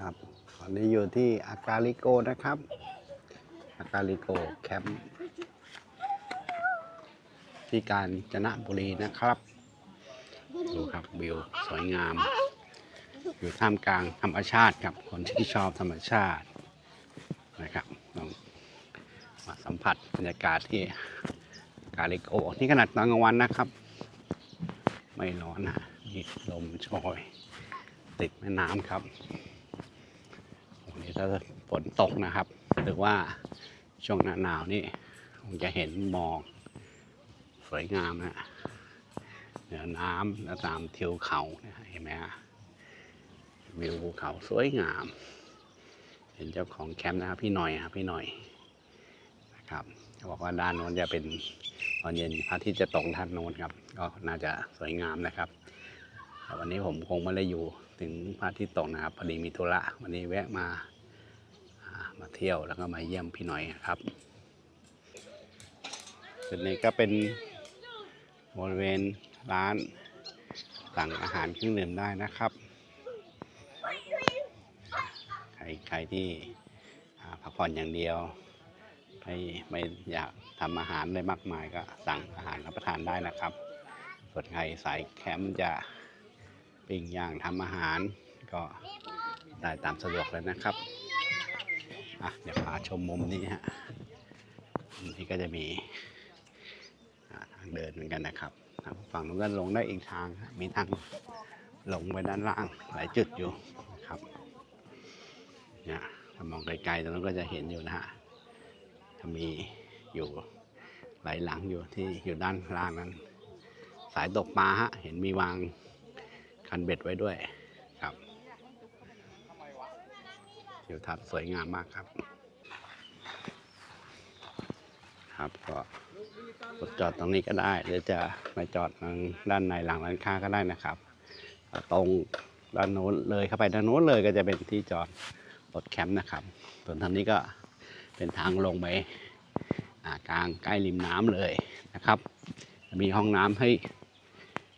ครับตอนนี้อยู่ที่อากาลิโกนะครับอากาลิโกแคมป์ที่กาญจนบุรีนะครับ ดูครับวิวสวยงาม อยู่ท่ามกลางธรรมชาติครับคนที่ชอบธรรมชาตินะครับลองมาสัมผัสบรรยากาศที่กาลิโกนี่ขนาดตอนกลางวันนะครับ ไม่ร้อนนะมีลมโชยติดแม่น้ำครับ ถ้าฝนตกนะครับ หรือว่าช่วงหน้าหนาวนี่คงจะเห็นหมอกสวยงามนะเหนือน้ำและตามทิวเขานะฮะเห็นไหมฮะวิวภูเขาสวยงาม เห็นเจ้าของแคมป์นะครับพี่หน่อยครับพี่หน่อยนะครับเขาบอกว่าด้านโน้นจะเป็นตอนเย็นพระอาทิตย์จะตกด้านโน้นครับ ก็น่าจะสวยงามนะครับวันนี้ผมคงไม่ได้อยู่ถึงพระอาทิตย์ตกนะครับพอดีมีธุระวันนี้แวะมา มาเที่ยวแล้วก็มาเยี่ยมพี่หน่อยครับจุดนี้ก็เป็นบริเวณร้านสั่งอาหารเครื่องดื่มได้นะครับ ใครใครที่พักผ่อนอย่างเดียวไม่ไม่อยากทำอาหารได้มากมายก็สั่งอาหารรับประทานได้นะครับ ส่วนใครสายแคมป์จะปิ้งย่างทำอาหารก็ได้ตามสะดวกเลยนะครับ อะเดี๋ยวพาชมมุมนี้ฮะมุมนี้ก็จะมีทางเดินเหมือนกันนะครับ ฝั่งนู้นก็ลงได้อีกทาง มีทางลงไปด้านล่างหลายจุดอยู่นะครับเนี่ยถ้ามองไกลๆตรงนั้นก็จะเห็นอยู่นะฮะจะมีอยู่หลายหลังอยู่ที่อยู่ด้านล่างนั้น สายตกปลาฮะเห็นมีวางคันเบ็ดไว้ด้วยครับ ทิวทัศน์สวยงามมากครับ ครับก็จอดตรงนี้ก็ได้หรือจะไปจอดทางด้านในหลังร้านค้าก็ได้นะครับ ตรงด้านโน้นเลยเข้าไปด้านโน้นเลยก็จะเป็นที่จอดรถแคมป์นะครับ ส่วนทางนี้ก็เป็นทางลงไปกลางใกล้ริมน้ำเลยนะครับ มีห้องน้ำให้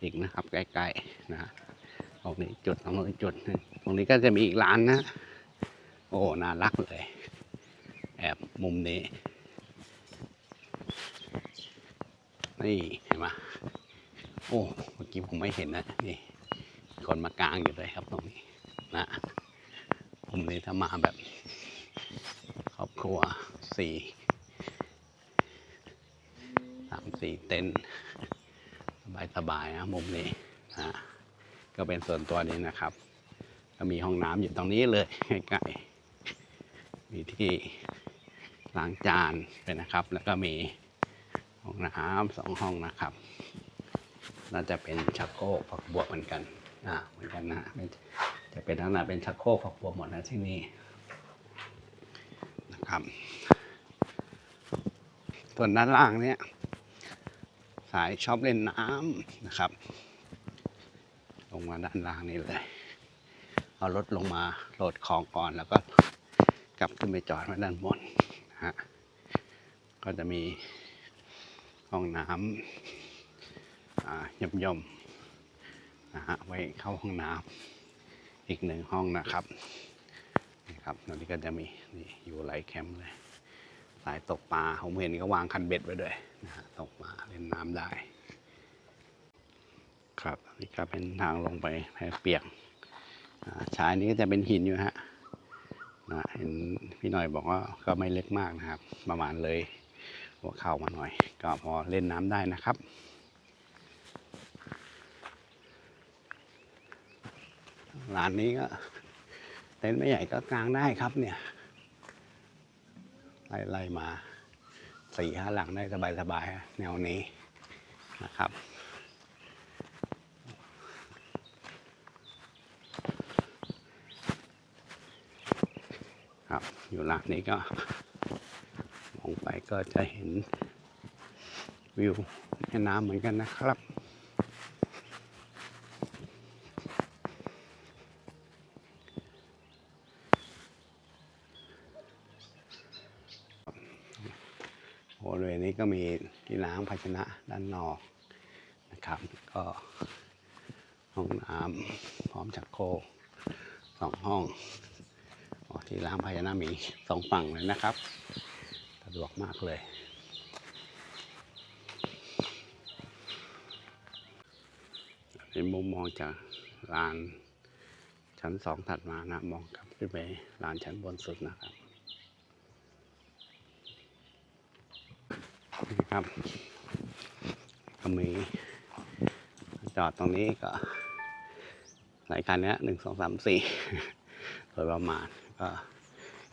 อีกนะครับใกล้ๆนะตรงนี้จุดตรงนี้จุด ตรงนี้ก็จะมีอีกร้านนะ โอ้ น่ารักเลย แอบมุมนี้ นี่เห็นไหมโอ้ เมื่อกี้ผมไม่เห็นนะ นี่ คนมากลางอยู่เลยครับตรงนี้นะผมเลยถ้ามาแบบ ครอบครัวสี่สามสี่เต็นสบายสบายๆนะมุมนี้นะก็เป็นส่วนตัวนี้นะครับ ก็มีห้องน้ำอยู่ตรงนี้เลยใกล้ๆ มีที่ล้างจานเป็นนะครับ แล้วก็มีห้องน้ำสองห้องนะครับ น่าจะเป็นชักโครกฝักบัวเหมือนกันอ่าเหมือนกันนะจะเป็นลักษณะเป็นชักโครกฝักบัวหมดนะที่นี่นะครับส่วนด้านล่างเนี่ยสายชอบเล่นน้ำนะครับ ลงมาด้านล่างนี่เลย เอารถลงมาโหลดของก่อนแล้วก็ กลับขึ้นไปจอดไว้ด้านบนนะฮะก็จะมีห้องน้ำย่อมย่อมๆนะฮะไว้เข้าห้องน้ำอีกหนึ่งห้องนะครับนี่ครับตรงนี้ก็จะมีนี่อยู่หลายแคมป์เลยสายตกปลาผมเห็นก็วางคันเบ็ดไว้ด้วยนะฮะตกปลาเล่นน้ำได้ ครับนี่ก็เป็นทางลงไปแพเปียกอ่าชายนี้ก็จะเป็นหินอยู่ฮะ นะเห็นพี่หน่อยบอกว่าก็ไม่เล็กมากนะครับ ประมาณเลยหัวเข่ามาหน่อย ก็พอเล่นน้ำได้นะครับร้านนี้ก็เต็นท์ไม่ใหญ่ก็กลางได้ครับเนี่ยไล่ไล่มาสี่ห้าหลังได้สบายๆแนวนี้นะครับ ครับ อยู่ร้านนี้ก็ มองไปก็จะเห็นวิวแม่น้ำเหมือนกันนะครับ บริเวณนี้ก็มีที่ล้างภาชนะด้านนอกนะครับ ก็ห้องน้ำพร้อมจักโครกสองห้อง ที่ล้างพญานาคมีสองฝั่งเลยนะครับสะดวกมากเลย เป็นมุมมองจากลานชั้นสองถัดมานะมองกลับขึ้นไปลานชั้นบนสุดนะครับนี่ครับก็มีจอดตรงนี้ก็หลายคันเนี้ยหนึ่งสองสามสี่โดยประมาณ ก็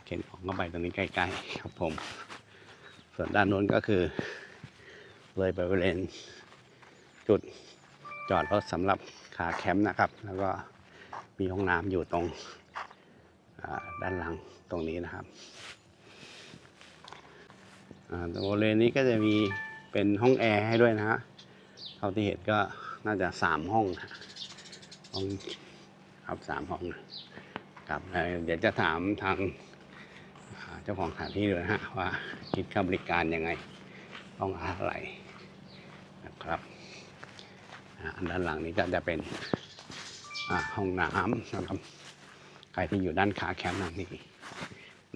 เข็นของเข้าไปตรงนี้ใกล้ๆครับผม ส่วนด้านโน้นก็คือ เลยไปบริเวณจุดจอดรถสำหรับขาแคมป์นะครับ แล้วก็มีห้องน้ำอยู่ตรงด้านหลังตรงนี้นะครับตรงบริเวณนี้ก็จะมีเป็นห้องแอร์ให้ด้วยนะฮะ เท่าที่เห็นก็น่าจะสามห้องห้องครับสามห้องนะ ครับเดี๋ยวจะถามทางเจ้าของสถานที่ด้วยฮะว่าคิดค่าบริการยังไงห้องอะไรนะครับอันด้านหลังนี้ก็จะเป็นห้องน้ำนะครับใครที่อยู่ด้านขาแคมป์นั่นนี่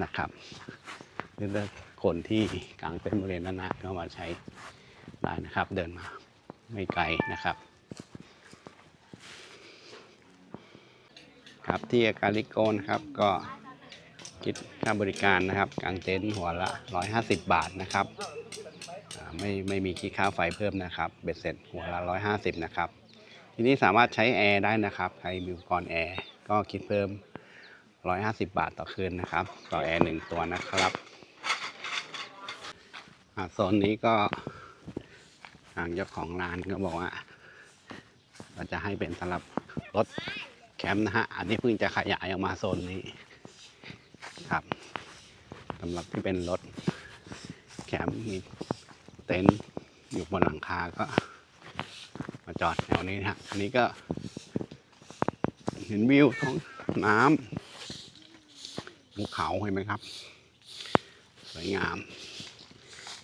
นะครับหรือว่าคนที่กลางเต็นท์บริเวณนั้นนะก็มาใช้ได้นะครับ เดินมาไม่ไกลนะครับ ครับที่อาการลิโกนะครับก็คิดค่าบริการนะครับกางเต็นท์หัวละ 150 บาทนะครับไม่ไม่มีคิดค่าไฟเพิ่มนะครับ เบ็ดเสร็จหัวละร้อยห้าสิบนะครับ ทีนี้สามารถใช้แอร์ได้นะครับใครมีอุปกรณ์แอร์ก็คิดเพิ่มร้อยห้าสิบบาทต่อคืนนะครับ ต่อแอร์หนึ่งตัวนะครับโซนนี้ก็ทางเจ้าของร้านก็บอกว่าเราจะให้เป็นสำหรับรถ แคมป์นะฮะ อันนี้เพิ่งจะขยายออกมาโซนนี้ครับสำหรับที่เป็นรถแคมป์มีเต็นท์อยู่บนหลังคาก็ มาจอดแถวนี้นะฮะ อันนี้ก็เห็นวิวท้องน้ำภูเขาเห็นไหมครับ สวยงาม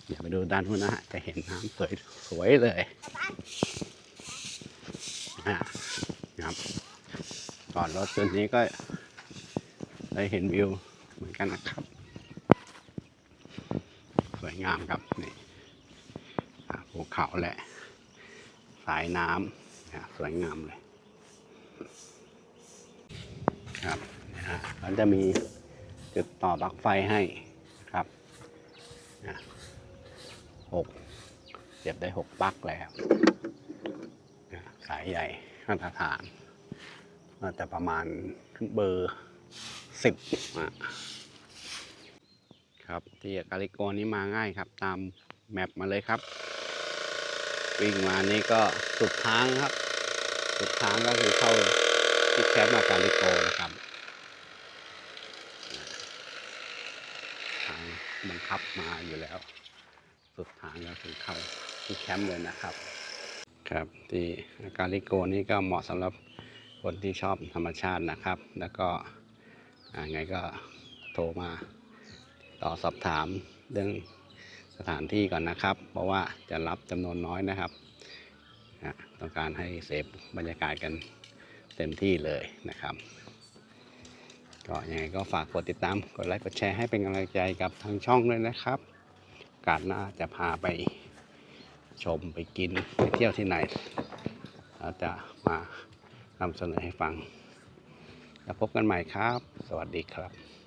อย่าไปดูด้านนู้นนะฮะ จะเห็นน้ำสวยสวยเลยอะนะครับจ อดรถจุดนี้ก็ได้เห็นวิวเหมือนกันนะครับ สวยงามครับนี่ภูเขาแหละ สายน้ำสวยงามเลย ครับนะฮะแล้วจะมีจุดต่อปลั๊กไฟให้นะครับนะหกเสียบได้หกปลั๊กแล้วสายใหญ่มาตรฐาน น่าจะประมาณเบอร์สิบอะครับที่กาลิโกนี้มาง่ายครับ ตามแมปมาเลยครับวิ่งมานี่ก็สุดทางครับ สุดทางก็คือเข้าที่แคมป์อากาลิโกนะครับทางบังคับมาอยู่แล้ว สุดทางก็คือเข้าที่แคมป์เลยนะครับ ครับที่อากาลิโกนี่ก็เหมาะสำหรับ คนที่ชอบธรรมชาตินะครับ แล้วก็ไงก็โทรมาต่อสอบถามเรื่องสถานที่ก่อนนะครับ เพราะว่าจะรับจำนวนน้อยนะครับ ต้องการให้เสพบรรยากาศกันเต็มที่เลยนะครับ ก็ยังไงก็ฝากกดติดตาม กดไลค์กดแชร์ให้เป็นกำลังใจกับทางช่องด้วยนะครับกาสหน้าจะพาไปชมไปกินไปเที่ยวที่ไหนเราจะมา นำเสนอให้ฟัง แล้วพบกันใหม่ครับ สวัสดีครับ